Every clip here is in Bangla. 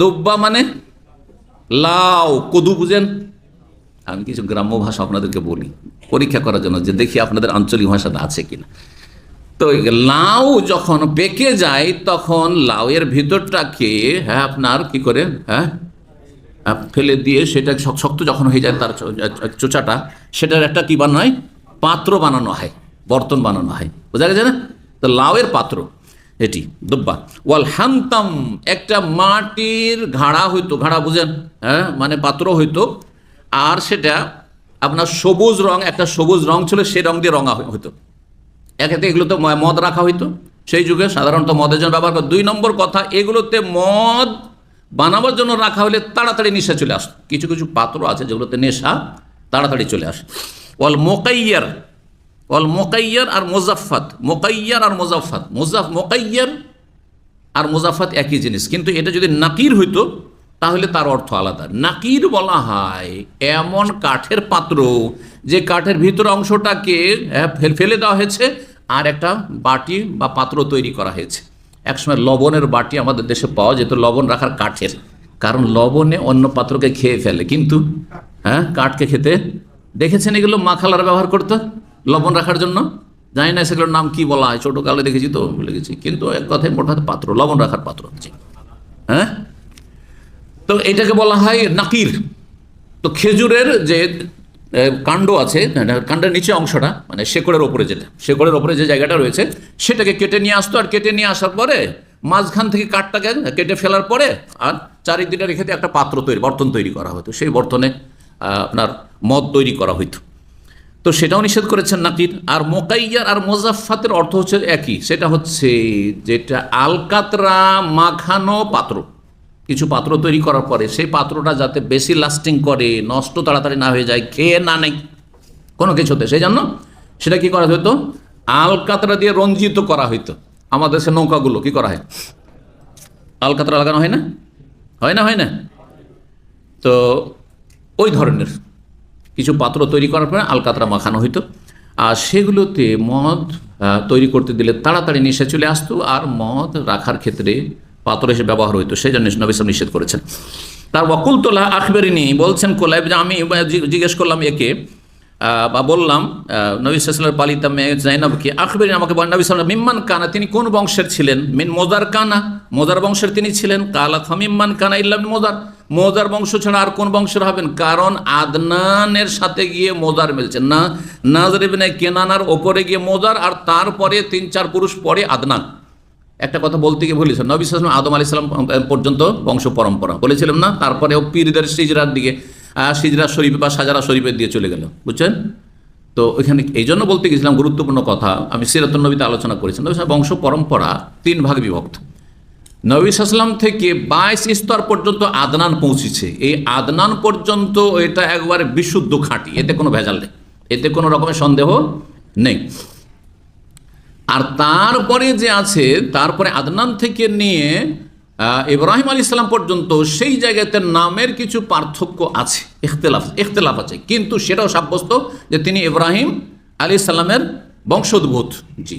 দুব্বা মানে লাউ, কদু বুঝেন? আমি কিছু গ্রাম্য ভাষা আপনাদেরকে বলি, পরীক্ষা করার জন্য, যে দেখি আপনাদের আঞ্চলিক ভাষাটা আছে কিনা। তো লাউ যখন পেকে যায়, তখন লাউয়ের ভিতরটাকে হ্যাঁ আপনার কি করে হ্যাঁ ফেলে দিয়ে সেটা শক্ত যখন হয়ে যায়, তার চোচাটা, সেটার একটা কি বানানো হয় পাত্র বানানো হয়, বর্তন বানানো হয়। বোঝা গেছে না? তো লাউয়ের পাত্র। এটি, দুব্বা। ওয়াল হান্তাম একটা মাটির ঘাড়া হইতো, ঘাড়া বুঝেন হ্যাঁ মানে পাত্র হইতো, আর সেটা আপনার সবুজ রং, একটা সবুজ রং ছিল সেই রং দিয়ে রঙা হইতো। একেতে এগুলোতে ম- মদ রাখা হইতো। সেই যুগে সাধারণত মদের জন্য ব্যবহার করে। দুই নম্বর কথা, এগুলোতে মদ বানাবার জন্য রাখা হলে তাড়াতাড়ি নেশা চলে আসতো। কিছু কিছু পাত্র আছে যেগুলোতে নেশা তাড়াতাড়ি চলে আসে। ওয়াল মোকাইয়ার ওয়াল মোকাইয়ার আর মোজাফাত মোকাইয়ার আর মোজাফাত মোজাফ, মোকাইয়ার আর মোজাফাত একই জিনিস। কিন্তু এটা যদি নাকির হইতো, তাহলে তার অর্থ আলাদা। নাকির বলা হয় এমন কাঠের পাত্র, যে কাঠের ভিতর অংশটাকে ফেল- ফেলে দেওয়া হয়েছে আর একটা বাটি বা পাত্র তৈরি করা হয়েছে। একসময় লবণের বাটি আমাদের দেশে পাওয়া যেত, লবণ রাখার কাঠের। কারণ লবণে অন্য পাত্রকে খেয়ে ফেলে। কিন্তু হ্যাঁ কাঠকে খেতে, দেখেছেন এগুলো মাখালার ব্যবহার করতো? লবণ রাখার জন্য? জানি না, সেগুলোর নাম কি বলা হয়? ছোটো কালে দেখেছি তো, ভুলে গেছি। কিন্তু এক কথায় মোটা পাত্র, লবণ রাখার পাত্র। হ্যাঁ? তো এটাকে বলা হয় নাকির। তো খেজুরের যে কাণ্ড আছে কাণ্ডের নিচে অংশটা মানে শেকড়ের ওপরে যেটা, শেকড়ের ওপরে যে জায়গাটা রয়েছে, সেটাকে কেটে নিয়ে আসতো, আর কেটে নিয়ে আসার পরে মাঝখান থেকে কাঠটাকে কেটে ফেলার পরে, আর চারিদিকে রেখে একটা পাত্র তৈরি, বর্তন তৈরি করা হতো। সেই বর্তনে আপনার মদ তৈরি করা হইতো। তো সেটাও নিষেধ করেছেন নাকির। আর মোকাইয়ার আর মোজাফাতের অর্থ হচ্ছে একই। সেটা হচ্ছে যেটা আলকাতরা মাখানো পাত্র। কিছু পাত্র তৈরি করার পরে সেই পাত্রটা যাতে বেশি লাস্টিং করে, নষ্ট তাড়াতাড়ি না হয়ে যায়, খেয়ে না নেই কোনো কিছুতে। সেই জন্য সেটা কি করা হতো আলকাতরা দিয়ে রঞ্জিত করা হইতো। আমাদের সে নৌকাগুলো কি করা হয়? আলকাতরা লাগানো হয় না? হয় না হয় না? তো ওই ধরনের। কিছু পাত্র তৈরি করার পরে আলকাতরা মাখানো হইতো। আর সেগুলোতে মদ তৈরি করতে দিলে তাড়াতাড়ি নেশা চলে আসতো আর মদ রাখার ক্ষেত্রে পাত্র হিসেবে ব্যবহার হইতো। সেই জন্য নবী সাহেব নিষেধ করেছেন। তার ওয়াকুল তোলা আখবেরিনি বলছেন কোলাইব যে আমি জিজ্ঞেস করলাম একে বা বললাম নবী সাল্লামের পালিতা মেয়ে জাইনাবকে আখবেরিন আমাকে বলেন, নবী সাল্লাম মিম্মান কানা? তিনি কোন বংশের ছিলেন? মিন মোজার কানা? মোজার বংশের তিনি ছিলেন, কালা খামিম্মান কানা ইল্লাম মোজার। মোজার বংশ ছাড়া আর কোন বংশের হবেন? কারণ আদনানের সাথে গিয়ে মোজার মিলছে। না, নাজর ইবনে কেনানার ওপরে গিয়ে মোজার আর তারপরে তিন চার পুরুষ পরে আদনান। একটা কথা বলতে গিয়ে বলেছেন নবী সালাম আদম আলি সাল্লাম পর্যন্ত বংশ পরম্পরা। বলেছিলাম না তারপরে ও পীরদের সিজরার দিকে সিজরা শরীফ বা সাজারা শরীফের দিয়ে চলে গেল। বুঝছেন? তো ওইখানে এই জন্য বলতে গেছিলাম গুরুত্বপূর্ণ কথা। আমি সিরাতুল নবীতে আলোচনা করেছিলাম বংশ পরম্পরা তিন ভাগ বিভক্ত। নবী সাল্লাম থেকে বাইশ স্তর পর্যন্ত আদনান পৌঁছেছে। এই আদনান পর্যন্ত এটা একবারে বিশুদ্ধ খাঁটি, এতে কোনো ভেজাল নেই, এতে কোনো রকমের সন্দেহ নেই। আর তারপরে যে আছে, তারপরে আদনান থেকে নিয়ে ইব্রাহিম আলী ইসলাম পর্যন্ত সেই জায়গাতে নামের কিছু পার্থক্য আছে, ইখতলাফ ইখতলাফ আছে। কিন্তু সেটাও সাব্যস্ত যে তিনি ইব্রাহিম আলী ইসলামের বংশোদ্ভূত। জি।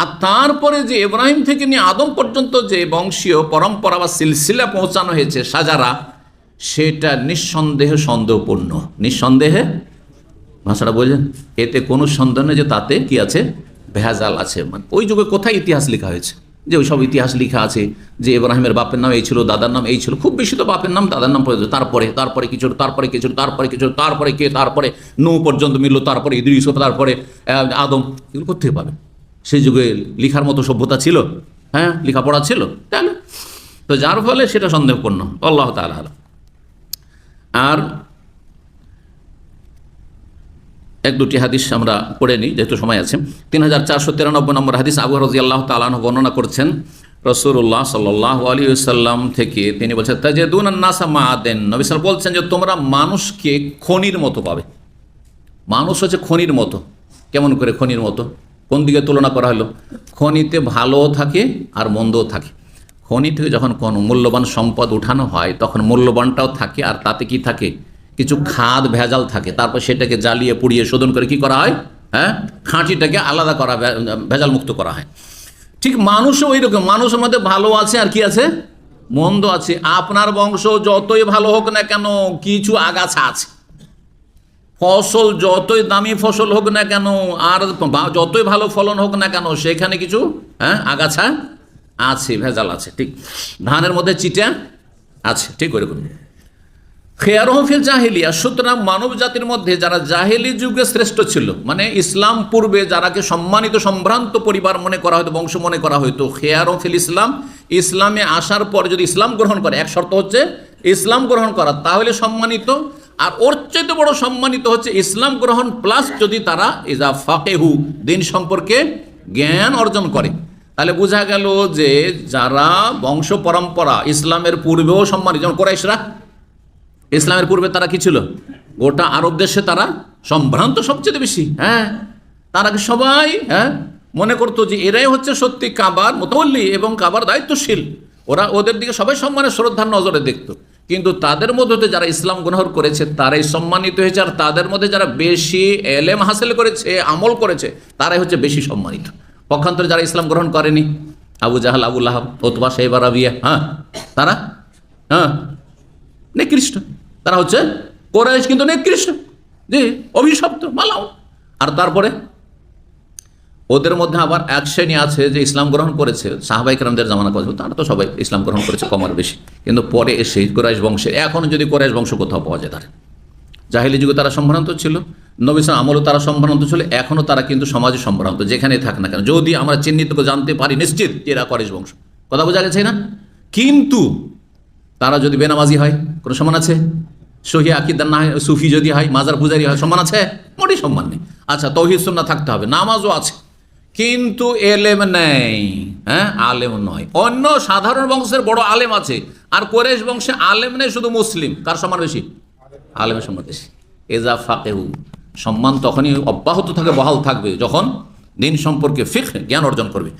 আর তারপরে যে ইব্রাহিম থেকে নিয়ে আদম পর্যন্ত যে বংশীয় পরম্পরা বা সিলসিলা পৌঁছানো হয়েছে, সাজারা, সেটা নিঃসন্দেহে সন্দেহপূর্ণ। নিঃসন্দেহে? ভাষাটা বোঝেন। এতে কোনো সন্দেহ নেই যে তাতে কি আছে? ভেজাল আছে। মানে ওই যুগে কোথায় ইতিহাস লেখা হয়েছে? যে ওই সব ইতিহাস লেখা আছে যে ইব্রাহিমের বাপের নাম এই ছিল, দাদার নাম এই ছিল, খুব বেশি তো বাপের নাম, দাদার নাম পড়ে তারপরে তারপরে কিছু তারপরে কিছু তারপরে কিছু তারপরে কে, তারপরে নৌ পর্যন্ত মিলল, তারপরে ইদ্রিস, তারপরে আদম। এগুলো কোথেকে পাবেন সেই যুগে লিখার মতো সভ্যতা ছিল। হ্যাঁ লেখাপড়া ছিল তাহলে তো যার ফলে সেটা সন্দেহপূর্ণ। আল্লাহ আলাম। আর এক দুটি হাদিস আমরা পড়ে নিই, যেহেতু সময় আছে। তিন হাজার চারশো তিরানব্বই নম্বর হাদিস আবু রাজি আল্লাহ তালান বর্ণনা করছেন। রসুল্লাহ সাল্লাহ আলী সাল্লাম থেকে তিনি বলছেন, তাজেদুন নাসা মা দেন নবিসাল বলছেন যে, তোমরা মানুষকে খনির মতো পাবে। মানুষ হচ্ছে খনির মতো। কেমন করে খনির মতো? কোন দিকে তুলনা করা হলো? খনিতে ভালোও থাকে আর মন্দও থাকে। খনি থেকে যখন কোন মূল্যবান সম্পদ উঠানো হয়, তখন মূল্যবানটাও থাকে আর তাতে কি থাকে? কিছু খাদ ভেজাল থাকে। তারপর সেটাকে জ্বালিয়ে, পুড়িয়ে শোধন করে কি করা হয়? হ্যাঁ? খাঁটিটাকে আলাদা করা ভেজাল মুক্ত করা হয়। ঠিক মানুষও ওই রকম মানুষের মধ্যে ভালো আছে আর কি আছে? মন্দ আছে। আপনার বংশ যতই ভালো হোক না কেন, কিছু আগাছা আছে। ফসল যতই দামি ফসল হোক না কেন, আর যতই ভালো ফলন হোক না কেন, সেখানে কিছু হ্যাঁ আগাছা আছে, ভেজাল আছে, ঠিক। ধানের মধ্যে চিটা আছে, ঠিক ওরকম খেয়ারহফিল জাহিলিয়া, সুতরাং মানব জাতির মধ্যে যারা জাহেলি যুগে শ্রেষ্ঠ ছিল মানে ইসলাম পূর্বে যারাকে সম্মানিত সম্ভ্রান্ত পরিবার মনে করা হতো বংশ মনে করা হতো খেয়ারফিল ইসলাম, ইসলামে আসার পর যদি ইসলাম গ্রহণ করে, এক শর্ত হচ্ছে, ইসলাম গ্রহণ করা, তাহলে সম্মানিত আর ওর চাইতে বড় সম্মানিত হচ্ছে ইসলাম গ্রহণ প্লাস যদি তারা ইজা ফাকেহু, দিন সম্পর্কে জ্ঞান অর্জন করে। তাহলে বোঝা গেল যে যারা বংশ পরম্পরা ইসলামের পূর্বেও সম্মানিত, যেমন কোরাইশরা, ইসলামের পূর্বে তারা কি ছিল? গোটা আরব দেশে তারা সম্ভ্রান্ত সবচেয়ে বেশি হ্যাঁ? তারা সবাই হ্যাঁ? মনে করতো যে এরাই হচ্ছে সত্যি কাবার মোতল্লি এবং কাবার দায়িত্বশীল। ওরা ওদের দিকে সবাই সম্মানের শ্রদ্ধার নজরে দেখতো। কিন্তু তাদের মধ্যে যারা ইসলাম গ্রহণ করেছে, তারাই সম্মানিত হয়েছে আর তাদের মধ্যে যারা বেশি এলেম হাসিল করেছে, আমল করেছে, তারাই হচ্ছে বেশি সম্মানিত। পক্ষান্তরে যারা ইসলাম গ্রহণ করেনি, আবু জাহাল আবুল আহাব ওতবা, সাহেব রাবিয়া হ্যাঁ? তারা? হ্যাঁ? নিকৃষ্ট। তারা হচ্ছে কোরাইশ কিন্তু নিকৃষ্ট। জি, অভিশপ্ত, মালাও। আর তারপরে? ওদের মধ্যে আবার এক শ্রেণি আছে যে ইসলাম গ্রহণ করেছে সাহাবাই কেরামদের জামানা পর্যন্ত তারা তো সবাই ইসলাম গ্রহণ করেছে কমার বেশি। কিন্তু পরে এসে কোরাইশ বংশে এখন যদি কোরাইশ বংশ কোথাও পাওয়া যায় তার জাহিলি যুগে তারা সম্ভ্রান্ত ছিল নবিসাম আমলও তারা সম্ভ্রান্ত ছিল, এখনও তারা কিন্তু সমাজে সম্ভ্রান্ত, যেখানেই থাক না কেন। যদি আমরা চিহ্নিত জানতে পারি, নিশ্চিত এরা করেশ বংশ। কথা বোঝা গেছে না? কিন্তু তারা যদি বেনামাজি হয়, কোনো সম্মান আছে? সহি আকিদার না হয়, সুফি যদি হয়, মাজার পূজারি হয়, সম্মান আছে? মোটেই সম্মান নেই। আচ্ছা তৌহিদ সুন্না থাকতে হবে, নামাজও আছে। কিন্তু এলেম নেই হ্যাঁ? আলেম নয়। অন্য সাধারণ বংশের বড় আলেম আছে। আর কোরেশ বংশে আলেম নেই, শুধু মুসলিম। কার সম্মান বেশি? আলেমের সম্মান বেশি। এজা ফাকেহু। সম্মান তখনই অব্যাহত থাকে, বহাল থাকবে, যখন দিন সম্পর্কে ফিক্স জ্ঞান অর্জন করবে।